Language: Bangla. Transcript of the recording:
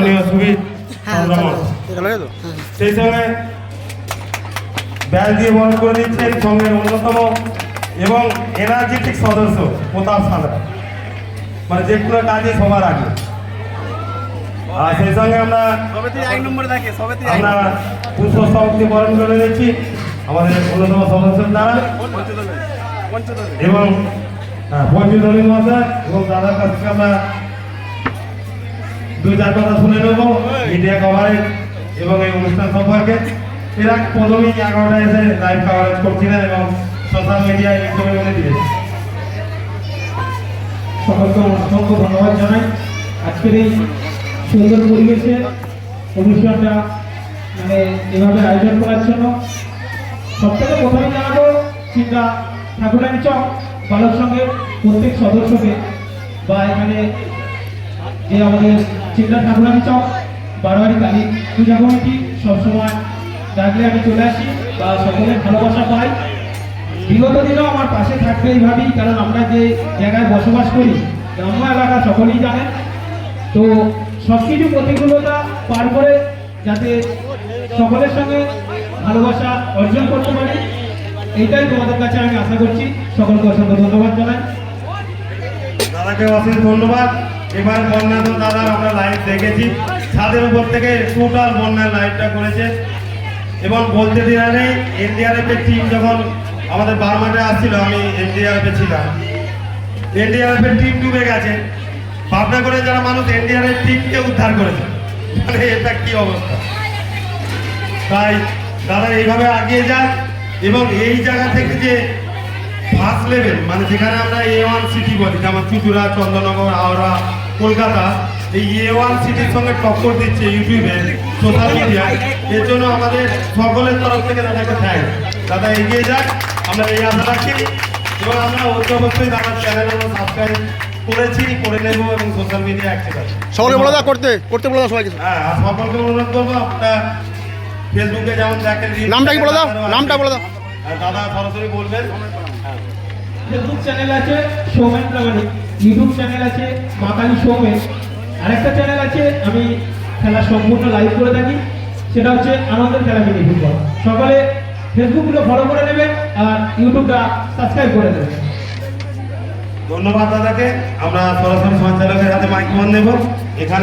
মাননীয় সুবীর হ্যাঁ চলো হ্যাঁ। সেই সঙ্গে ব্যাচ দিয়ে বরণ করে নিচ্ছেন সঙ্গের অন্যতম এবং এনার্জেটিক সদস্য প্রতাপ সাঁতরা। মানে যে কোনো কাজে সবার আগে। আর সেই সঙ্গে আমরা আমরা পুষ্প সমাপ্তি বরণ করে নিচ্ছি। আমাদের অন্যতম সদস্যের দ্বারা এবং হ্যাঁ, পঞ্চধনী মহাশয় এবং দাদার কাছ থেকে আমরা দুই চার কথা শুনে নেব। মিডিয়া কভারেজ এবং এই অনুষ্ঠান সম্পর্কে। এরা প্রথমেই এগারোটায় এসে লাইভ কভারেজ করছিলেন এবং সোশ্যাল মিডিয়া ইউটিউবে বলে দিয়েছে সকলকে অসংখ্য ধন্যবাদ জানাই। আজকের এই সুন্দর পরিবেশে অনুষ্ঠানটা মানে এভাবে আয়োজন করার জন্য সব থেকে প্রথমে জানাব চিন্তা ঠাকুরানি চক বালক সঙ্গে প্রত্যেক সদস্যকে বা এখানে যে আমাদের চিন্তা ঠাকুরানি চক, বারোয়ারি কালী পূজা কমিটি, সবসময় ডাকলে আমি চলে আসি বা সকলের ভালোবাসা পাই। বিগত দিনেও আমার পাশে থাকবে এইভাবেই, কারণ আমরা যে জায়গায় বসবাস করি, গ্রাম্য এলাকা সকলেই জানেন। তো সব কিছু প্রতিকূলতা পার করে যাতে সকলের সঙ্গে ভালোবাসা অর্জন করতে পারি, এইটাই তোমাদের কাছে আমি আশা করছি। সকলকে অসংখ্য ধন্যবাদ জানাই। দাদাকে অশেষ ধন্যবাদ। এবার বন্যা তো দাদা, আমরা লাইভ দেখেছি। ছাদের উপর থেকে টোটাল বন্যার লাইভটা করেছে। এবং বলতে দেওয়া নেই এনডিআরএফের টিম যখন আমাদের বারমাটে আসছিল, আমি এনডিআরএফে ছিলাম। এনডিআরএফের টিম ডুবে গেছে। ভাবনা করে যারা মানুষ এনডিআরএফ টিমকে উদ্ধার করেছে মানে এটা কি অবস্থা? তাই দাদা, এইভাবে আগিয়ে যান। এবং এই জায়গা থেকে যে ফার্স্ট লেভেল মানে যেখানে আমরা এ ওয়ান সিটি বলি যেমন চুচুড়া চন্দ্রনগর হাওড়া কলকাতা এই এ ওয়ান সিটির সঙ্গে টক্কর দিচ্ছে ইউটিউবে সোশ্যাল মিডিয়া এর জন্য আমাদের সকলের তরফ থেকে দাদাকে থ্যাংক দাদা এগিয়ে যাক আমরা এই আশা রাখি। এবং আমরা অতি অবশ্যই দাদার চ্যানেল আমরা সাবস্ক্রাইব করেছি করে নেব এবং সোশ্যাল মিডিয়া অ্যাক্টিভ আছে। সকলে বলে দাও করতে করতে বলে দাও সবাইকে। হ্যাঁ সকলকে অনুরোধ করব আপনারা ফেসবুকে যেমন দেখেন নামটা কি বলে দাও? নামটা বলে দাও। দাদা সরাসরি বলবেন। ফেসবুক চ্যানেল আছে সৌমেন প্রামাণিক ইউটিউব চ্যানেল আছে মা কালী সৌমেন। আরেকটা চ্যানেল আছে, আমি খেলা সম্পূর্ণ লাইভ করে থাকি, সেটা হচ্ছে আনন্দের খেলা মিনি ফুটবল। সকলে ফেসবুকগুলো ফলো করে নেবেন আর ইউটিউবটা সাবস্ক্রাইব করে নেবেন। ধন্যবাদ দাদাকে। আমরা সরাসরি সঞ্চালকের হাতে মাইক্রোফোন নেব। এখানে